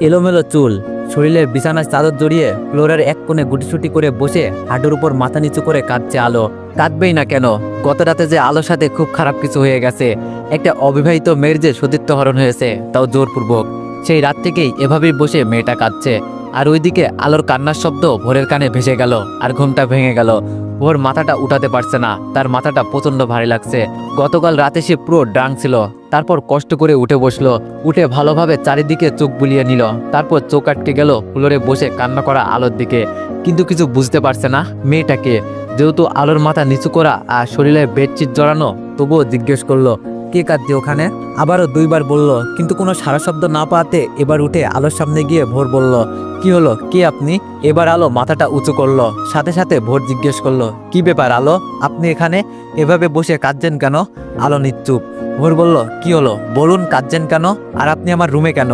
এলোমেলো চুল, শরীরে বিছানায় চাদর জড়িয়ে ফ্লোরের এক কোণে গুটিসুটি করে বসে হাঁটুর উপর মাথা নিচু করে কাঁদছে আলো। কাঁদবেই না কেন? গত রাতে যে আলোর সাথে খুব খারাপ কিছু হয়ে গেছে, একটা অবিবাহিত মেয়ের যে সতীত্ব হরণ হয়েছে, তাও জোরপূর্বক। সেই রাত থেকেই এভাবেই বসে মেয়েটা কাঁদছে। আর ওইদিকে আলোর কান্নার শব্দ ভোরের কানে ভেসে গেল, আর ঘুমটা ভেঙে গেল। ভোর মাথাটা উঠাতে পারছে না, তার মাথাটা প্রচণ্ড ভারী লাগছে। গতকাল রাতে সে পুরো ড্রাং ছিল। তারপর কষ্ট করে উঠে বসল। উঠে ভালোভাবে চারিদিকে চোখ বুলিয়ে নিল। তারপর চোখ আটকে গেল ফ্লোরে বসে কান্না করা আলোর দিকে। কিন্তু কিছু বুঝতে পারছে না মেয়েটাকে। যেহেতু আলোর মাথা নিচু করা আর শরীরে বেডশিট জড়ানো, তবুও জিজ্ঞেস করল, কে কাঁদছে ওখানে? আবারও দুইবার বলল, কিন্তু কোনো সারা শব্দ না পাওয়াতে এবার উঠে আলোর সামনে গিয়ে ভোর বলল, কি হলো? কে আপনি? এবার আলো মাথাটা উঁচু করল। সাথে সাথে ভোর জিজ্ঞেস করল, কি ব্যাপার আলো? আপনি এখানে? এভাবে বসে কাঁদছেন কেন? আলো নিশ্চুপ ভোর বলল, কি হলো? বলুন, কাঁদছেন কেন? আর আপনি আমার রুমে কেন?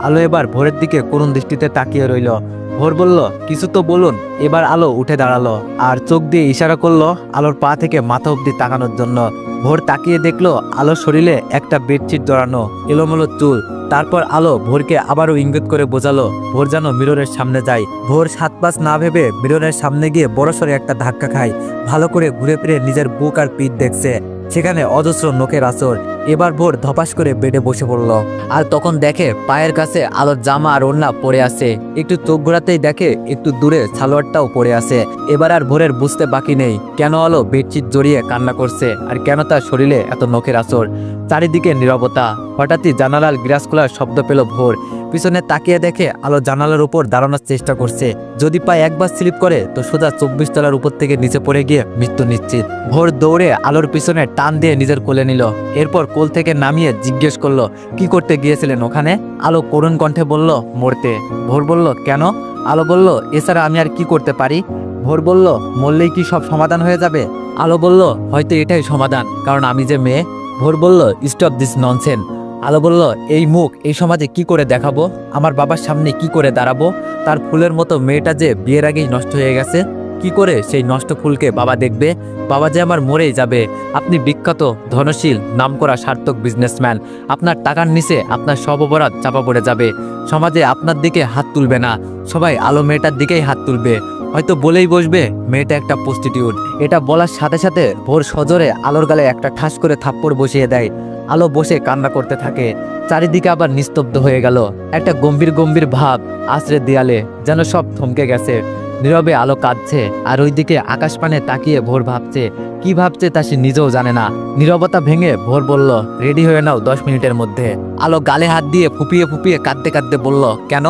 আলো এবার ভোরের দিকে করুণ দৃষ্টিতে তাকিয়ে রইল। ভোর বলল, কিছু তো বলুন। এবার আলো উঠে দাঁড়াল আর চোখ দিয়ে ইশারা করল আলোর পা থেকে মাথা অব্দি তাকানোর জন্য। ভোর তাকিয়ে দেখল আলোর শরীরে একটা বেডশিট জড়ানো, এলোমেলো চুল। তারপর আলো ভোরকে আবারও ইঙ্গিত করে বোঝালো, ভোর যেন মিররের সামনে যায়। ভোর সাত পাঁচ না ভেবে মিররের সামনে গিয়ে বড়সড় একটা ধাক্কা খায়। ভালো করে ঘুরে ফিরে নিজের বুক আর পিঠ দেখছে। সেখানে অজস্র নোকের আসর এবার ভোর ধপাস করে বেডে বসে পড়ল। আর তখন দেখে পায়ের কাছে আলোর জামা আর ওড়না পড়ে আছে। একটু চোখ ঘোরাতেই দেখে একটু দূরে সালোয়ারটাও পড়ে আছে। এবার আর ভোরের বুঝতে বাকি নেই কেন আলো বেডশিট জড়িয়ে কান্না করছে আর কেন তার শরীরে এত নখের আসর। চারিদিকে নীরবতা। হঠাৎই জানালার গ্রাস খোলার শব্দ পেল ভোর। পিছনে তাকিয়ে দেখে আলো জানালার উপর দাঁড়ানোর চেষ্টা করছে। যদি পায়ে একবার স্লিপ করে, তো সোজা চব্বিশ তলার উপর থেকে নিচে পড়ে গিয়ে মৃত্যু নিশ্চিত। ভোর দৌড়ে আলোর পিছনে টান দিয়ে নিজের কোলে নিল। এরপর কোল থেকে নামিয়ে জিজ্ঞেস করল, কি করতে গিয়েছিলেন ওখানে? আলো করুণ কণ্ঠে বলল, মরতে। ভোর বলল, কেন? আলো বলল, এছাড়া আমি আর কি করতে পারি? ভোর বলল, মরলেই কি সব সমাধান হয়ে যাবে? আলো বলল, হয়তো এটাই সমাধান, কারণ আমি যে মেয়ে। ভোর বলল স্টপ দিস ননসেন আলো বলল, এই মুখ, এই সমাজে কি করে দেখাবো? আমার বাবার সামনে কি করে দাঁড়াবো? তার ফুলের মতো মেয়েটা যে বিয়ের আগেই নষ্ট হয়ে গেছে, কি করে সেই নষ্ট ফুলকে বাবা দেখবে? বাবা যে আমার মরেই যাবে। আপনি বিখ্যাত, ধনশীল, নামকরা, সার্থক বিজনেসম্যান আপনার টাকার নিচে আপনার সব অপরাধ চাপা পড়ে যাবে। সমাজে আপনার দিকে হাত তুলবে না। সবাই আলো মেয়েটার দিকেই হাত তুলবে। হয়তো বলেই বসবে, মেয়েটা একটা প্রস্টিটিউট এটা বলার সাথে সাথে ভোর সজরে আলোর গালে একটা ঠাস করে থাপ্পড় বসিয়ে দেয়। আলো বসে কান্না করতে থাকে। চারিদিকে আবার নিস্তব্ধ হয়ে গেল। একটা গম্ভীর গম্ভীর ভাব আশ্রে দেয়ালে যেন সব থমকে গেছে। নীরবে আলো কাঁদছে আর ওইদিকে আকাশ পানে তাকিয়ে ভোর ভাবছে। কি ভাবছে তা সে নিজেও জানে না। নীরবতা ভেঙে ভোর বলল, রেডি হয়ে নাও দশ মিনিটের মধ্যে। আলো গালে হাত দিয়ে ফুপিয়ে ফুপিয়ে কাঁদতে কাঁদতে বলল, কেন?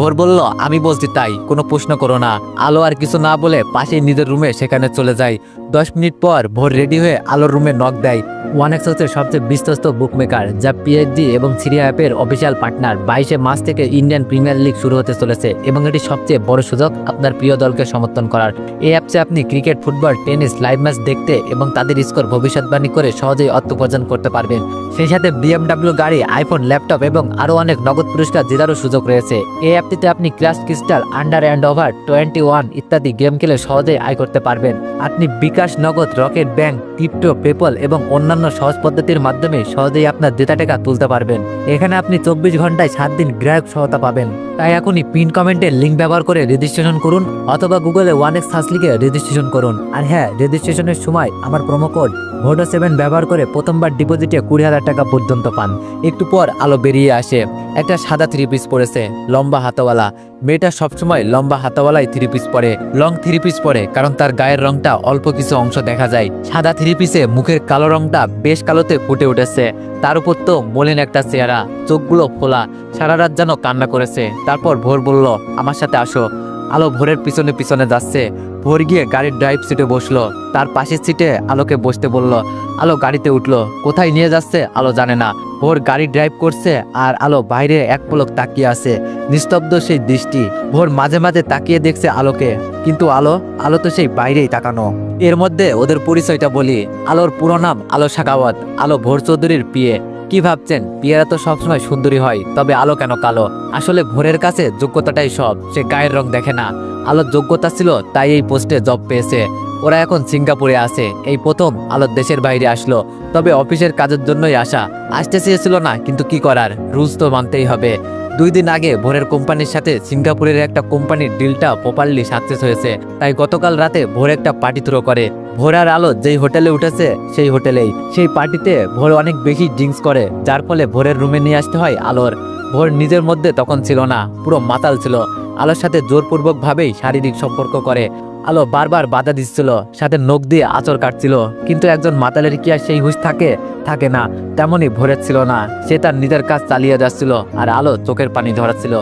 ভোর বলল, আমি বলছি তাই, কোনো প্রশ্ন করো না। আলো আর কিছু না বলে পাশেই নিজের রুমে সেখানে চলে যায় দশ মিনিট পর ভোর রেডি হয়ে আলোর রুমে নক দেয়। ওয়ান এক্স হচ্ছে সবচেয়ে বিশ্বস্ত বুকমেকার যা পিএইচডি এবং সিরিয়া অ্যাপের অফিসিয়াল পার্টনার বাইশে মার্চ থেকে ইন্ডিয়ান প্রিমিয়ার লিগ শুরু হতে চলেছে এবং এটি সবচেয়ে বড় সুযোগ আপনার প্রিয় দলকে সমর্থন করার। এই অ্যাপসে আপনি cricket football tennis live match দেখতে এবং তাদের স্কোর ভবিষ্যৎবাণী করে সহজেই অর্থ উপার্জন করতে পারবেন। সেই সাথে বিএমডাব্লিউ গাড়ি আইফোন ল্যাপটপ এবং আরও অনেক নগদ পুরস্কার জেতারও সুযোগ রয়েছে। এই অ্যাপটিতে আপনি crash crystal under and over twenty one ইত্যাদি গেম খেলে সহজেই আয় করতে পারবেন। আপনি বিকাশ নগদ, রকেট ব্যাংক, ক্রিপ্টো পেপল এবং অন্যান্য সহজ পদ্ধতির মাধ্যমে সহজেই আপনার ডেটা টাকা তুলতে পারবেন। এখানে আপনি চব্বিশ ঘন্টায় সাত দিন গ্রাহক সহায়তা পাবেন। তাই এখনই পিন কমেন্টের লিঙ্ক ব্যবহার করে রেজিস্ট্রেশন করুন অথবা গুগলে ওয়ান এক্স সার্চ লিখে রেজিস্ট্রেশন করুন। আর হ্যাঁ রেজিস্ট্রেশনের সময় আমার প্রোমো কোড ভোটো সেভেন ব্যবহার করে প্রথমবার ডিপোজিটে কুড়ি হাজার টাকা পর্যন্ত পান। একটু পর আলো বেরিয়ে আসে। একটা সাদা থ্রি পিস পরেছে, লম্বা হাতওয়ালা। মেয়েটা সবসময় লম্বা হাতাওয়ালাই থ্রি পিস পরে লং থ্রি পিস পরে, কারণ তার গায়ের রংটা অল্প কিছু অংশ দেখা যায়। সাদা থ্রি পিসে মুখের কালো রংটা বেশ কালোতে ফুটে উঠেছে। তার উপর তো মলিন একটা চেহারা, চোখগুলো ফোলা, সারা রাত যেন কান্না করেছে। তারপর ভোর বলল, আমার সাথে আসো। আলো ভোরের পিছনে পিছনে যাচ্ছে। ভোর গিয়ে গাড়ির ড্রাইভ সিটে বসল। তার পাশের সিটে আলোকে বসতে বলল, আলো গাড়িতে উঠল। কোথায় নিয়ে যাচ্ছে? আলো জানে না। ভোর গাড়ি ড্রাইভ করছে আর আলো বাইরে এক পলক তাকিয়ে আছে। নিস্তব্ধ সেই দৃষ্টি। ভোর মাঝে মাঝে তাকিয়ে দেখছে আলোকে। কিন্তু আলো আলো তো সেই বাইরেই তাকানো। এর মধ্যে ওদের পরিচয়টা বলি। আলোর পুরো নাম আলো শাকাওয়াত আলো ভোর চৌধুরীর পিয়ে। কি ভাবছেন? পিয়ারা তো সবসময় সুন্দরী হয়, তবে আলো কেন কালো? আসলে ভোরের কাছে যোগ্যতাটাই সব, সে গায়ের রং দেখে না। আলোর যোগ্যতা ছিল, তাই এই পোস্টে জব পেয়েছে। ওরা এখন সিঙ্গাপুরে আছে, এই প্রথম আলোর দেশের বাইরে আসলো। তবে অফিসের কাজের জন্যই আসা। আসতে চেয়েছিল না, কিন্তু কি করার? রুলস তো মানতেই হবে। দুই দিন আগে ভোরের কোম্পানির সাথে সিঙ্গাপুরের একটা কোম্পানির ডিলটা প্রপারলি সাকসেস হয়েছে, তাই গতকাল রাতে ভোর একটা পার্টি থ্রো করে। ভোরার আলো যেই হোটেলে উঠেছে, সেই হোটেলেই। সেই পার্টিতে ভোর অনেক বেশি ড্রিঙ্কস করে, যার ফলে ভোরের রুমে নিয়ে আসতে হয় আলোর। ভোর নিজের মধ্যে তখন ছিল না, পুরো মাতাল ছিল। আলোর সাথে জোরপূর্বকভাবেই শারীরিক সম্পর্ক করে। আলো বারবার বাধা দিচ্ছিল, সাথে নখ দিয়ে আচর কাটছিল। কিন্তু একজন মাতালের কি আর সেই হুঁশ থাকে? থাকে না, তেমনই ভোরের ছিল না। সে তার নিজের কাজ চালিয়ে যাচ্ছিল আর আলো চোখের পানি ধরাচ্ছিল।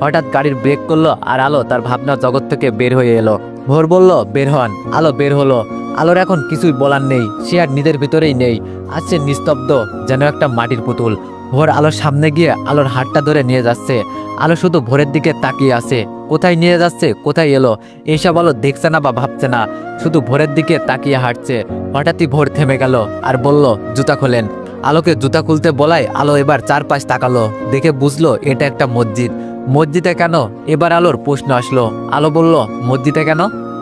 হঠাৎ গাড়ির ব্রেক করল আর আলো তার ভাবনা জগৎ থেকে বের হয়ে এলো। ভোর বলল, বের হন। আলো বের হলো। আলোর এখন কিছুই বলার নেই, সে আর নিজের ভিতরেই নেই। আছে নিস্তব্ধ, যেন একটা মাটির পুতুল। ভোর আলোর সামনে গিয়ে আলোর হাতটা ধরে নিয়ে যাচ্ছে। আলো শুধু ভোরের দিকে তাকিয়ে আছে। কোথায় নিয়ে যাচ্ছে, কোথায় এলো, এইসব আলো দেখছে না বা ভাবছে না। শুধু ভোরের দিকে তাকিয়ে হাঁটছে। হঠাৎই ভোর থেমে গেল আর বলল, জুতা খোলেন। আলোকে জুতা খুলতে বলায় আলো এবার চারপাশ তাকালো। দেখে বুঝলো, এটা একটা মসজিদ। মসজিদে কেন? এবার আলোর প্রশ্ন আসলো। আলো বলল, মসজিদে কেন?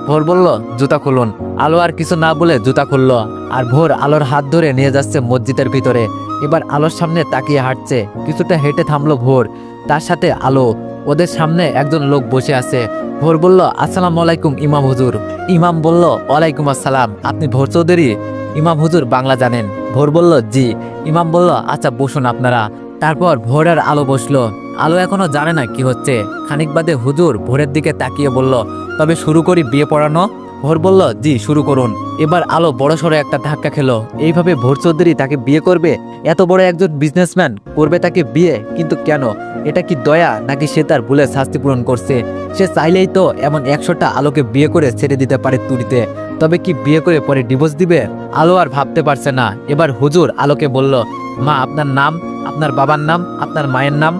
ভোর বলল, জুতা খুলুন। আলো আর কিছু না বলে জুতা খুললো আর ভোর আলোর হাত ধরে নিয়ে যাচ্ছে মসজিদের ভিতরে। এবার আলোর সামনে তাকিয়ে হাঁটছে। কিছুটা হেঁটে থামলো ভোর। তার সাথে আলো। ওদের সামনে একজন লোক বসে আছে। ভোর বলল, আসসালাম আলাইকুম, ইমাম হুজুর। ইমাম বলল, ওয়ালাইকুম আসসালাম, আপনি ভোর চৌধুরী? ইমাম হুজুর বাংলা জানেন। ভোর বলল, জি। ইমাম বলল আচ্ছা বসুন আপনারা। তারপর ভোরের আলো বসল। আলো এখনও জানে না কি হচ্ছে। খানিক বাদে হুজুর ভোরের দিকে তাকিয়ে বলল, তবে শুরু করি বিয়ে পড়ানো? ভোর বলল, জি, শুরু করুন। এবার আলো বড় সড়ো একটা ধাক্কা খেলো। এইভাবে ভোর চৌধুরী তাকে বিয়ে করবে? এত বড় একজন বিজনেসম্যান করবে তাকে বিয়ে? কিন্তু কেন? এটা কি দয়া, নাকি সে তার ভুলে শাস্তি পূরণ করছে? সে চাইলেই তো এমন একশোটা আলোকে বিয়ে করে ছেড়ে দিতে পারে তুড়িতে। তবে কি বিয়ে করে পরে ডিভোর্স দিবে? আলো আর ভাবতে পারছে না। এবার হুজুর আলোকে বলল, মা, আপনার নাম, আপনার বাবার নাম, আপনার মায়ের নাম?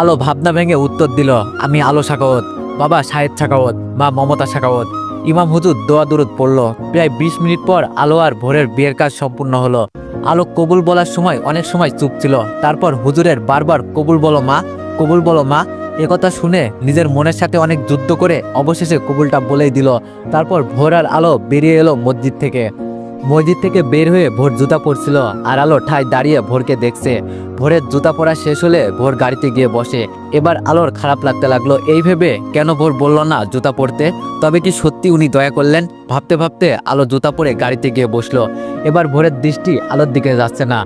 আলো ভাবনা ভেঙে উত্তর দিল, আমি আলো সাকাওয়াত বাবা শাহেদ সাকাওয়াত মা মমতা সাকাওয়াত ইমাম হুজুর দোয়া দুরুদ পড়ল। প্রায় বিশ মিনিট পর আলো আর ভোরের বিয়ের কাজ সম্পূর্ণ হলো। আলো কবুল বলার সময় অনেক সময় চুপ ছিল। তারপর হুজুরের বারবার, কবুল বলো মা, কবুল বলো মা একথা শুনে নিজের মনের সাথে অনেক যুদ্ধ করে অবশেষে কবুলটা বলেই দিল। তারপর ভোর আর আলো বেরিয়ে এলো মসজিদ থেকে। মসজিদ থেকে বের হয়ে ভোর জুতা পড়ছিল আর আলো ঠায় দাঁড়িয়ে ভোরকে দেখছে। ভোরের জুতা পরা শেষ হলে ভোর গাড়িতে গিয়ে বসে। এবার আলোর খারাপ লাগতে লাগল। এই ভেবে কেন ভোর বলল না জুতা পরতে? তবে কি সত্যি উনি দয়া করলেন? ভাবতে ভাবতে আলো জুতা পরে গাড়িতে গিয়ে বসল। এবার ভোরের দৃষ্টি আলোর দিকে যাচ্ছে না।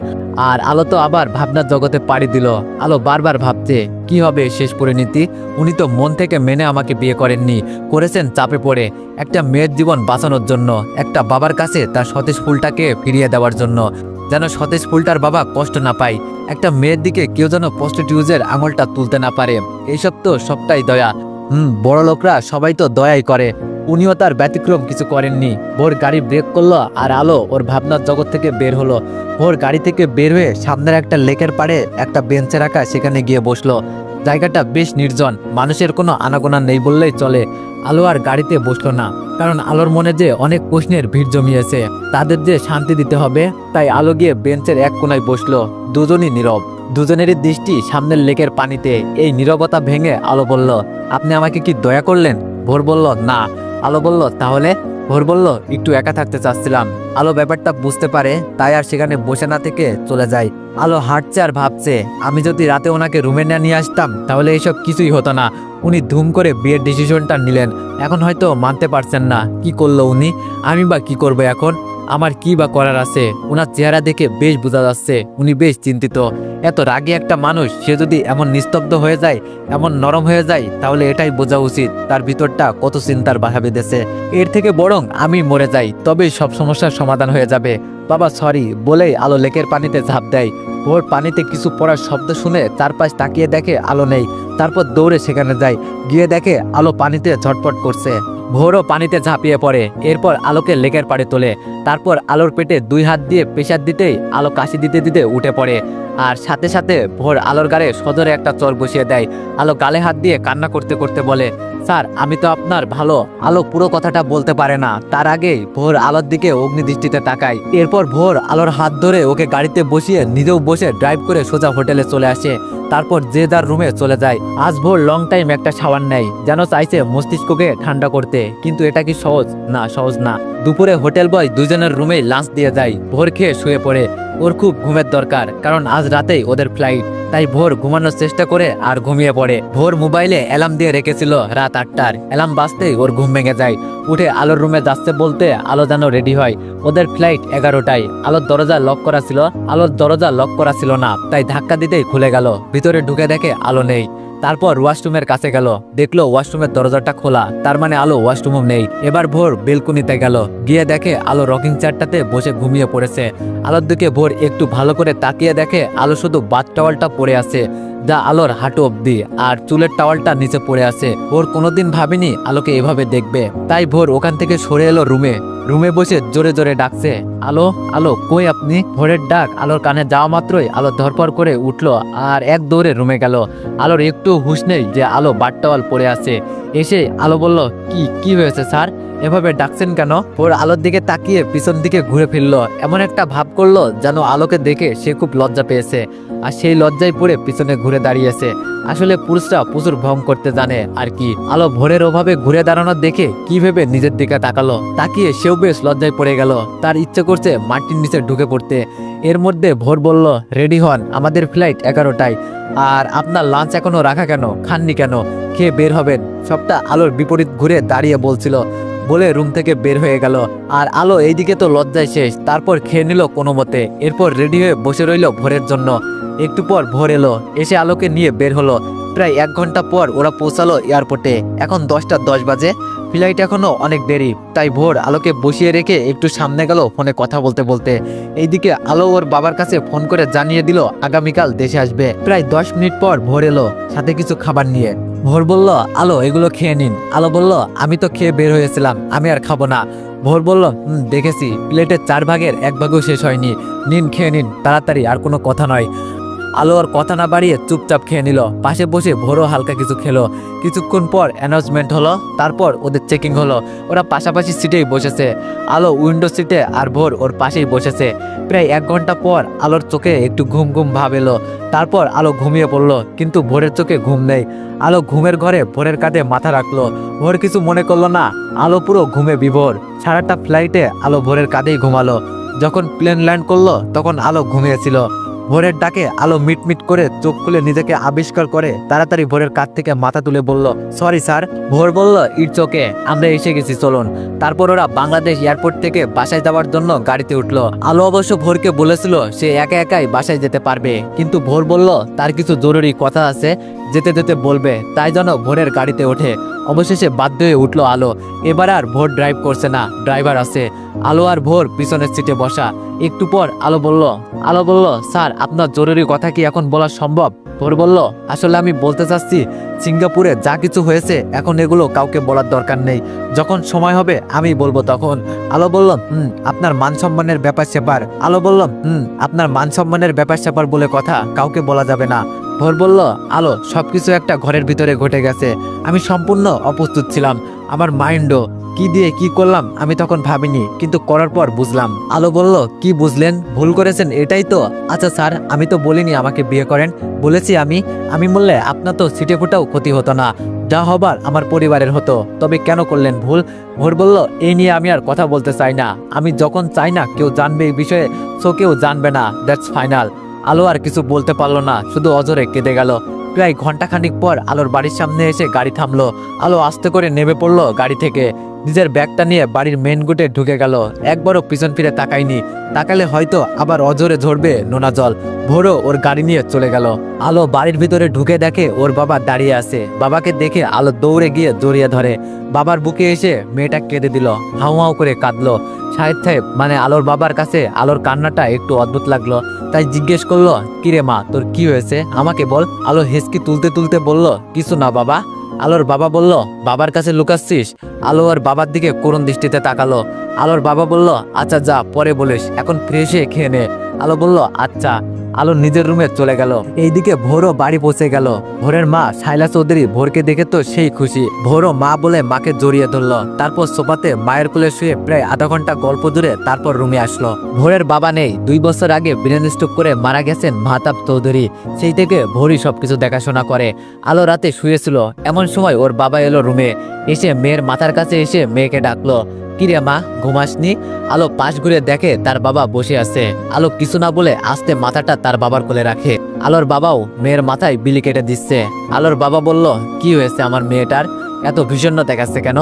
আর আলো তো আবার ভাবনার জগতে পাড়ি দিল। আলো বারবার ভাবছে, কি হবে শেষ পরিণতি? উনি তো মন থেকে মেনে আমাকে বিয়ে করেননি। করেছেন চাপে পড়ে। একটা মেয়ের জীবন বাঁচানোর জন্য, একটা বাবার কাছে তার সতেজ ফুলটাকে ফিরিয়ে দেওয়ার জন্য। যেন সতেজ ফুলটার বাবা কষ্ট না পায়। একটা মেয়ের দিকে কেউ যেন প্রস্টিটিউজের আঙুলটা তুলতে না পারে। এইসব তো সবটাই দয়া। হুম, বড় লোকরা সবাই তো দয়াই করে। উনিও তার ব্যতিক্রম কিছু করেননি। ভোর গাড়ি ব্রেক করল আর আলো ওর ভাবনার জগৎ থেকে বের হলো। ভোর গাড়ি থেকে বের হয়ে সামনের একটা লেকের পাড়ে একটা বেঞ্চে রাখা সেখানে গিয়ে বসল। জায়গাটা বেশ নির্জন। মানুষের কোনো আনাগোনা নেই বললেই চলে। আলো আর গাড়িতে বসল না, কারণ আলোর মনে যে অনেক প্রশ্নের ভিড় জমিয়েছে। তাদের যে শান্তি দিতে হবে, তাই আলো গিয়ে বেঞ্চের এক কোনায় বসল, দুজনই নীরব। দুজনেরই দৃষ্টি সামনের লেকের পানিতে। এই নীরবতা ভেঙে আলো বলল, আপনি আমাকে কি দয়া করলেন? ভোর বলল, না। আলো বলল, তাহলে ভোর বলল, একটু একা থাকতে চাচ্ছিলাম। আলো ব্যাপারটা বুঝতে পারে, তাই আর সেখানে বসে না থেকে চলে যায়। আলো হাঁটছে আর ভাবছে, আমি যদি রাতে ওনাকে রুমে না নিয়ে আসতাম, তাহলে এইসব কিছুই হতো না। উনি ধুম করে বিয়ের ডিসিশনটা নিলেন। এখন হয়তো মানতে পারছেন না, কি করল উনি? আমি বা কি করব এখন? আমার কি বা করার আছে? ওনার চেহারা দেখে বেশ বোঝা যাচ্ছে। উনি বেশ চিন্তিত। এত রাগী একটা মানুষ, সে যদি এমন নিস্তব্ধ হয়ে যায়, এমন নরম হয়ে যায়, তাহলে এটাই বোঝা উচিত। তার ভিতরটা কত চিন্তার বাধা বেঁধেছে। এর থেকে বরং আমি মরে যাই, তবেই সব সমস্যার সমাধান হয়ে যাবে। বাবা, সরি, বলেই আলো লেকের পানিতে ঝাঁপ দেয়। ভোর পানিতে কিছু পড়ার শব্দ শুনে চারপাশ তাকিয়ে দেখে আলো নেই। তারপর দৌড়ে সেখানে যায়। গিয়ে দেখে আলো পানিতে ঝটপট করছে। ভোরও পানিতে ঝাঁপিয়ে পড়ে। এরপর আলোকে লেকের পাড়ে তোলে। তারপর আলোর পেটে দুই হাত দিয়ে প্রেশার দিতেই আলো কাশি দিতে দিতে উঠে পড়ে। আর সাথে সাথে ভোর আলোর গালে সজোরে একটা চর বসিয়ে দেয়। আলো গালে হাত দিয়ে কান্না করতে করতে বলে, স্যার, আমি তো আপনার ভালো। আলো পুরো কথাটা বলতে পারে না। তার আগেই ভোর আলোর দিকে অগ্নিদৃষ্টিতে তাকায় এরপর ভোর আলোর হাত ধরে ওকে গাড়িতে বসিয়ে নিজেও বসে ড্রাইভ করে সোজা হোটেলে চলে আসে। তারপর যে যার রুমে চলে যায়। আজ ভোর লং টাইম একটা সাবান নেয়। যেন চাইছে মস্তিষ্ককে ঠান্ডা করতে। কিন্তু এটা কি সহজ? না সহজ না। দুপুরে হোটেল বয় দুজনের রুমেই লাঞ্চ দিয়ে যায়, ভোর খেয়ে শুয়ে পড়ে। ওর খুব ঘুমের দরকার, কারণ আজ রাতেই ওদের ফ্লাইট। তাই ভোর ঘুমানোর চেষ্টা করে আর ঘুমিয়ে পড়ে। ভোর মোবাইলে অ্যালার্ম দিয়ে রেখেছিল রাত আটটার। অ্যালার্ম বাজতেই ওর ঘুম ভেঙে যায়। উঠে আলোর রুমে যাচ্ছে বলতে আলো যেন রেডি হয়। ওদের ফ্লাইট এগারোটায়। আলোর দরজা লক করা ছিল, আলোর দরজা লক করা ছিল না, তাই ধাক্কা দিতেই খুলে গেল। ভিতরে ঢুকে দেখে আলো নেই। তারপর ওয়াশরুমের কাছে গেল। দেখল ওয়াশরুমের দরজাটা খোলা। তার মানে আলো ওয়াশরুমও নেই। এবার ভোর বেলকুনিতে গেল। গিয়ে দেখে আলো রকিং চেয়ারটাতে বসে ঘুমিয়ে পড়েছে। আলোর দিকে ভোর একটু ভালো করে তাকিয়ে দেখে আলো শুধু বাথ টাওয়ালটা পড়ে আছে, যা আলোর হাঁটু অব্দি আর চুলের টাওয়ালটা নিচে পড়ে আছে। ভোর কোনোদিন ভাবেনি আলোকে এভাবে দেখবে। তাই ভোর ওখান থেকে সরে এলো রুমে। রুমে বসে জোরে জোরে ডাকছে, আলো আলো, কই আপনি? ভোরের ডাক আলোর কানে যাওয়া মাত্রই আলো ধরপর করে উঠল আর এক দৌড়ে রুমে গেল। আলোর একটু হুশ নেই যে আলো বাট্টাওয়াল পড়ে আছে। এসে আলো বলল, কি কি হয়েছে স্যার? এভাবে ডাকছেন কেন? ওর আলোর দিকে তাকিয়ে পিছন দিকে ঘুরে ফিরলো। এমন একটা ভাব করল যেন আলোকে দেখে সে খুব লজ্জা পেয়েছে। আর সেই লজ্জায় পড়ে পিছনে ঘুরে দাঁড়িয়েছে। আসলে পুরুষরা প্রচুর ভ্রম করতে জানে, আর কি? আলো ভোরের অভাবে ঘুরে দাঁড়ানো দেখে কি ভেবে নিজের দিকে তাকালো। তাকিয়ে সেও বেশ লজ্জায় পড়ে গেল। তার ইচ্ছে করছে মাটির নিচে ঢুকে পড়তে। এর মধ্যে ভোর বলল, রেডি হন, আমাদের ফ্লাইট এগারোটায়। আর আপনার লাঞ্চ এখনও রাখা কেন? খাননি কেন? খেয়ে বের হবেন। সবটা আলোর বিপরীত ঘুরে দাঁড়িয়ে বলছিল। বলে রুম থেকে বের হয়ে গেল। আর আলো এইদিকে তো লজ্জায় শেষ। তারপর খেয়ে নিল কোনো মতে। এরপর রেডি হয়ে বসে রইল ভোরের জন্য। একটু পর ভোর এলো। এসে আলোকে নিয়ে বের হলো। প্রায় এক ঘণ্টা পর ওরা পৌঁছালো এয়ারপোর্টে। এখন দশটা দশ বাজে। ফ্লাইট এখনও অনেক দেরি, তাই ভোর আলোকে বসিয়ে রেখে একটু সামনে গেল ফোনে কথা বলতে বলতে। এইদিকে আলো ওর বাবার কাছে ফোন করে জানিয়ে দিল, আগামীকাল দেশে আসবে। প্রায় দশ মিনিট পর ভোর এলো, সাথে কিছু খাবার নিয়ে। ভোর বলল, আলো, এগুলো খেয়ে নিন। আলো বলল, আমি তো খেয়ে বের হয়েছিলাম, আমি আর খাব না। ভোর বলল দেখেছি, প্লেটের চার ভাগের এক ভাগও শেষ হয়নি। নিন, খেয়ে নিন, তাড়াতাড়ি, আর কোনো কথা নয়। আলো আর কথা না বাড়িয়ে চুপচাপ খেয়ে নিল। পাশে বসে ভোরও হালকা কিছু খেলো। কিছুক্ষণ পর অ্যানাউন্সমেন্ট হলো, তারপর ওদের চেকিং হলো। ওরা পাশাপাশি সিটেই বসেছে। আলো উইন্ডো সিটে আর ভোর ওর পাশেই বসেছে। প্রায় এক ঘণ্টা পর আলোর চোখে একটু ঘুম ঘুম ভাব এলো। তারপর আলো ঘুমিয়ে পড়ল, কিন্তু ভোরের চোখে ঘুম নেই। আলো ঘুমের ঘরে ভোরের কাঁধে মাথা রাখল। ভোর কিছু মনে করল না, আলো পুরো ঘুমে বিভোর। সারাটা ফ্লাইটে আলো ভোরের কাঁধেই ঘুমালো। যখন প্লেন ল্যান্ড করল, তখন আলো ঘুমিয়েছিল। ভোরের ডাকে আলো মিটমিট করে চোখ খুলে নিজেকে আবিষ্কার করে তাড়াতাড়ি ভোরের কাছ থেকে মাথা তুলে বলল সরি স্যার ভোর বলল ইটস ওকে আমরা এসে গেছি, চলুন। তারপর ওরা বাংলাদেশ এয়ারপোর্ট থেকে বাসায় যাওয়ার জন্য গাড়িতে উঠল। আলো অবশ্য ভোরকে বলেছিল, সে একা একাই বাসায় যেতে পারবে। কিন্তু ভোর বলল, তার কিছু জরুরি কথা আছে যেতে যেতে বলবে, তাই যেন ভোরের গাড়িতে ওঠে। অবশেষে বাধ্য হয়ে উঠল আলো। এবার আর ভোর ড্রাইভ করছে না ড্রাইভার আছে। আলো আর ভোর পিছনের সিটে বসা। একটু পর আলো বলল আলো বলল, স্যার, আপনার জরুরি কথা কি এখন বলা সম্ভব? ভোর বলল, আসলে আমি বলতে চাচ্ছি, সিঙ্গাপুরে যা কিছু হয়েছে, এখন এগুলো কাউকে বলার দরকার নেই। যখন সময় হবে, আমি বলব তখন। আলো বলল, হুম, আপনার মান সম্মানের ব্যাপার স্যাপার। আলো বলল, হুম, আপনার মান সম্মানের ব্যাপার স্যাপার বলে কথা, কাউকে বলা যাবে না। ভোর বলল, আলো, সবকিছু একটা ঘরের ভিতরে ঘটে গেছে। আমি সম্পূর্ণ অপ্রস্তুত ছিলাম। আমার মাইন্ডও, কি দিয়ে কি করলাম, আমি তখন ভাবিনি, কিন্তু করার পর বুঝলাম। আলো বলল, কি বুঝলেন? ভুল করেছেন, এটাই তো। আচ্ছা স্যার, আমি তো বলিনি আমাকে বিয়ে করেন। বলেছি আমি। আমি বললে আপনার তো সিটে ফুটাও ক্ষতি হতো না। যা হবার আমার পরিবারের হতো। তবে কেন করলেন ভুল? ভোর বলল এই নিয়ে আমি আর কথা বলতে চাই না। আমি যখন চাই না, কেউ জানবে এই বিষয়ে সো কেউ জানবে না। That's final. আলো আর কিছু বলতে পারল না, শুধু অজরে কেঁদে গেল। প্রায় ঘন্টাখানিক পর আলোর বাড়ির সামনে এসে গাড়ি থামলো। আলো আস্তে করে নেমে পড়ল গাড়ি থেকে। নিজের ব্যাগটা নিয়ে বাড়ির মেন গেটে ঢুকে গেল। একবারও পিছন ফিরে তাকায়নি। তাকালে হয়তো আবার অজরে ঝরবে নোনা জল। ভোরও ওর গাড়ি নিয়ে চলে গেল। আলো বাড়ির ভিতরে ঢুকে দেখে ওর বাবা দাঁড়িয়ে আছে। বাবাকে দেখে আলো দৌড়ে গিয়ে জড়িয়ে ধরে। বাবার বুকে এসে মেয়েটা কেঁদে দিল। হাউ হাউ করে কাঁদলো। সাহেব সাহেব মানে আলোর বাবার কাছে আলোর কান্নাটা একটু অদ্ভুত লাগল। তাই জিজ্ঞেস করল, কিরে মা, তোর কি হয়েছে? আমাকে বল। আলো হেসকি তুলতে তুলতে বলল, কিছু না বাবা। আলোর বাবা বলল, বাবার কাছে লুকাচ্ছিস? আলো আর বাবার দিকে করুণ দৃষ্টিতে তাকালো। আলোর বাবা বলল আচ্ছা যা, পরে বলিস। এখন ফ্রেশে খেয়ে নে। আলো বলল আচ্ছা। আলো নিজের রুমে চলে গেল। এইদিকে ভোরও বাড়ি পৌঁছে গেল। ভোরের মা শাইলা চৌধুরী ভোরকে দেখে তো সেই খুশি। ভোরও মা বলে মাকে জড়িয়ে ধরলো। তারপর সোফাতে মায়ের কোলে শুয়ে প্রায় আধা ঘণ্টা গল্প জুড়ে তারপর রুমে আসলো। ভোরের বাবা নেই। দুই বছর আগে ব্রেন স্ট্রোক করে মারা গেছেন মাহতাব চৌধুরী। সেই থেকে ভোরই সবকিছু দেখাশোনা করে। আলো রাতে শুয়েছিল। এমন সময় ওর বাবা এলো রুমে। এসে মেয়ের মাথার কাছে এসে মেয়েকে ডাকলো। কিরে মা, ঘুমাসনি? আলো পাশ ঘুরে দেখে তার বাবা বসে আছে। আলো কিছু না বলে আস্তে মাথাটা তার বাবার কোলে রাখে। আলোর বাবাও মেয়ের মাথায় বিলি কেটে দিচ্ছে। আলোর বাবা বলল, কি হয়েছে আমার মেয়েটার? এত ভীষণ দেখাচ্ছে কেন?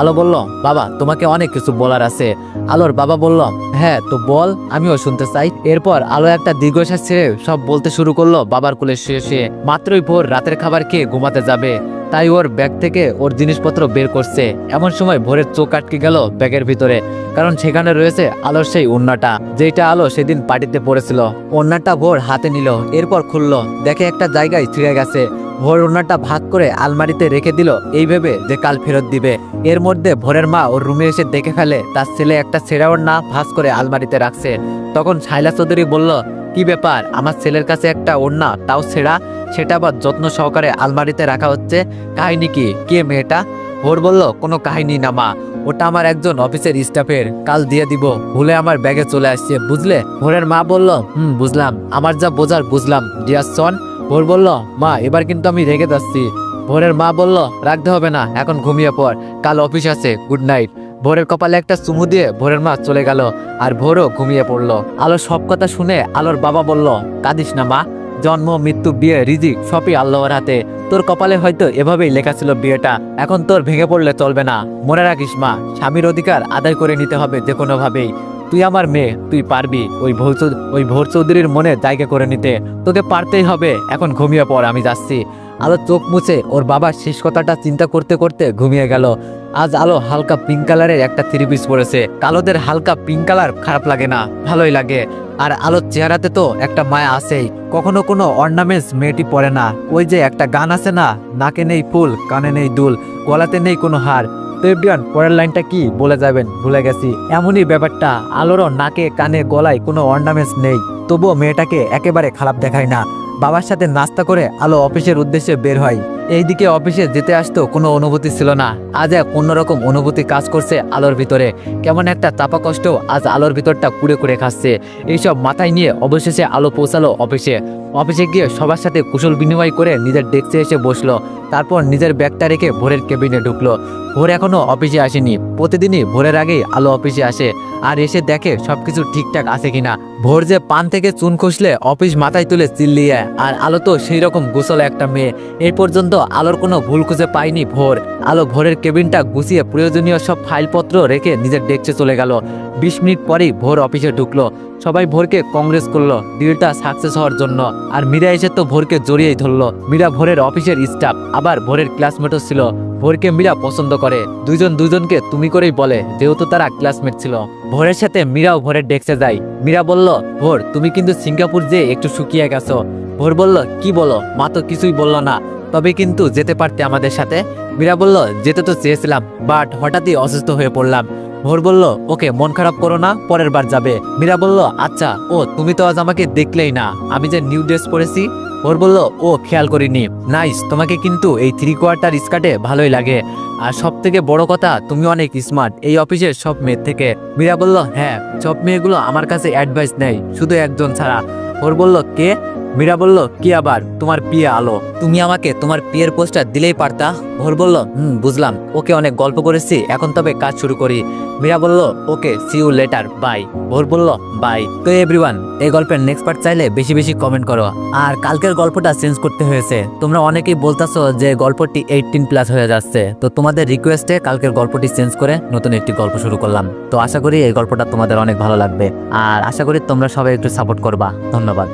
আলো বলল, বাবা, তোমাকে অনেক কিছু বলার আছে। আলোর বাবা বলল হ্যাঁ তো বল, আমিও শুনতে চাই। এরপর আলো একটা দীর্ঘশ্বাস ছেড়ে সব বলতে শুরু করল বাবার কোলে শুয়ে শুয়ে। মাত্রই ভোর রাতের খাবার খেয়ে ঘুমাতে যাবে। তাই ওর ব্যাগ থেকে ওর জিনিসপত্র বের করছে। এমন সময় ভোরের চোখ আটকে গেল ব্যাগের ভিতরে, কারণ সেখানে রয়েছে আলোর সেই ওন্নাটা যেটা আলো সেদিন পার্টিতে পড়েছিল। ওন্নাটা ভোর হাতে নিল, এরপর খুললো, দেখে একটা জায়গায় ছিঁড়ে গেছে। ভোর ওন্নাটা ভাগ করে আলমারিতে রেখে দিল। এই ভেবে যে কাল ফেরত দিবে। এর মধ্যে ভোরের মা ওর রুমে এসে দেখে ফেলে, তার ছেলে একটা ছেঁড়া ওড়না ভাঁজ করে আলমারিতে রাখছে। তখন ছাইলা চৌধুরী বলল, কি ব্যাপার? আমার ছেলের কাছে একটা ওড়না, তাও ছেঁড়া? সেটা আবার যত্ন সহকারে আলমারিতে রাখা হচ্ছে? কাহিনী কি? কে মেয়েটা? ভোর বলল, কোনো কাহিনী না মা। ওটা আমার একজন অফিসের স্টাফের। কাল দিয়ে দিব। ভুলে আমার ব্যাগে চলে আসছে, বুঝলে? ভোরের মা বলল, হুম, বুঝলাম। আমার যা বোঝার বুঝলাম। ডিয়ার সন ভোর বলল, মা, এবার কিন্তু আমি রেগে যাচ্ছি। ভোরের মা বলল, রাখতে হবে না, এখন ঘুমিয়ে পড়, কাল অফিস আছে গুড নাইট ভোরের কপালে একটা চুমু দিয়ে ভোরের মা চলে গেল, আর ভোরও ঘুমিয়ে পড়ল। আলো সব কথা শুনে আলোর বাবা বলল, কাঁদিস না, মা, জন্ম, মৃত্যু, বিয়ে, রিজিক, সবই আল্লাহর হাতে। তোর কপালে হয়তো এভাবেই লেখা ছিল বিয়েটা, এখন তোর ভেঙে পড়লে চলবে না। মনে রাখিস, মা, স্বামীর অধিকার আদায় করে নিতে হবে যে কোনোভাবেই তুই আমার মেয়ে, তুই পারবি ওই ভোর ওই ভোর চৌধুরীর মনে জায়গা করে নিতে। তোকে পারতেই হবে, এখন ঘুমিয়ে পড়, আমি যাচ্ছি। আলো চোখ মুছে ওর বাবার শেষ কথাটা চিন্তা করতে করতে ঘুমিয়ে গেল। আজ আলো হালকা পিঙ্ক কালারের একটা থ্রি পিস পরেছে। কালোদের হালকা পিঙ্ক কালার খারাপ লাগে না, ভালোই লাগে। আর আলোর চেহারাতে তো একটা মায়া আছেই। কখনো কোনো অর্নামেন্টস মেয়েটি পরে না। ওই যে একটা গান আছে না, নাকে নেই ফুল, কানে নেই দুল, গলাতে নেই কোনো হার। তো পরের লাইনটা কি? বলে যাবেন, ভুলে গেছি। এমনই ব্যাপারটা আলোরও নাকে কানে গলায় কোনো অর্নামেন্টস নেই। তবুও মেয়েটাকে একেবারে খারাপ দেখায় না। বাবার সাথে নাস্তা করে আলো অফিসের উদ্দেশ্যে বের হয়। এইদিকে অফিসে যেতে আসতো কোনো অনুভূতি ছিল না। আজ এক অন্যরকম অনুভূতি কাজ করছে আলোর ভিতরে। কেমন একটা চাপা কষ্ট আজ আলোর ভিতরটা কুড়ে কুড়ে খাচ্ছে। এইসব মাথায় নিয়ে অবশেষে আলো পৌঁছালো অফিসে। অফিসে গিয়ে সবার সাথে কুশল বিনিময় করে নিজের ডেস্কে এসে বসল। তারপর নিজের ব্যাগটা রেখে ভোরের কেবিনে ঢুকলো। ভোর এখনও অফিসে আসেনি। প্রতিদিনই ভোরের আগেই আলো অফিসে আসে। আর এসে দেখে সবকিছু ঠিকঠাক আছে কিনা। ভোর যে পান থেকে চুন খসলে অফিস মাথায় তুলে চিল্লিয়ে আর আলো তো সেই রকম গোসল একটা মেয়ে। এই পর্যন্ত আলোর কোনো ভুল খুঁজে পায়নি ভোর। আলো ভোরের কেবিনটা গুছিয়ে প্রয়োজনীয় সব ফাইলপত্র রেখে নিজের ডেস্কে চলে গেল। বিশ মিনিট পরেই ভোর অফিসে ঢুকলো। সবাই ভোরকে কংগ্রেস করল, ডিলটা সাকসেস হওয়ার জন্য। আর মীরা এসে তো ভোরকে জড়িয়েই ধরলো। মীরা ভোরের অফিসের স্টাফ আবার ভোরের ক্লাসমেটও ছিল। ভোরকে মীরা পছন্দ করে। দুইজন দুজনকে তুমি করেই বলে, যেহেতু তারা ক্লাসমেট ছিল। ভোরের সাথে মীরাও ভোরের ডেস্কে যায়। মীরা বলল, ভোর, তুমি কিন্তু সিঙ্গাপুর যেয়ে একটু শুকিয়ে গেছো। ভোর বলল, কি বলো? মা তো কিছুই বলল না। তবে কিন্তু যেতে পারতে আমাদের সাথে? মীরা বলল, যেতে তো চেয়েছিলাম বাট হঠাৎই অসুস্থ হয়ে পড়লাম। ভোর বলল, ওকে, মন খারাপ করো না, পরের বার যাবে। মীরা বলল আচ্ছা ও, তুমি তো আজ আমাকে দেখলেই না। আমি যে নিউ ড্রেস পরেছি? ভোর বলল, ও, খেয়াল করিনি। নাইস, তোমাকে কিন্তু এই থ্রি কোয়ার্টার স্কার্টে ভালোই লাগে। আর সব থেকে বড় কথা, তুমি অনেক স্মার্ট। এই অফিসের সব মেয়ের থেকে। মীরা বলল হ্যাঁ সব মেয়েগুলো আমার কাছে অ্যাডভাইস নেই শুধু একজন ছাড়া। ওর বলল, কে? মীরা বলল, কি আবার? তোমার পিয়ে আলো। তুমি আমাকে তোমার পিয়ের পোস্টার দিলেই পারতা? ভোর বলল, হুম, বুঝলাম। ওকে অনেক গল্প করেছি, এখন তবে কাজ শুরু করি। মীরা বলল, okay see you later bye ভোর বলল বাই তো এভরিওয়ান এই গল্পের নেক্সট পার্ট চাইলে বেশি বেশি কমেন্ট করো। আর কালকের গল্পটা চেঞ্জ করতে হয়েছে। তোমরা অনেকেই বলতাছো যে গল্পটি এইটিন প্লাস হয়ে যাচ্ছে। তো তোমাদের রিকোয়েস্টে কালকের গল্পটি চেঞ্জ করে নতুন একটি গল্প শুরু করলাম। তো আশা করি এই গল্পটা তোমাদের অনেক ভালো লাগবে। আর আশা করি তোমরা সবাই একটু সাপোর্ট করবা। ধন্যবাদ।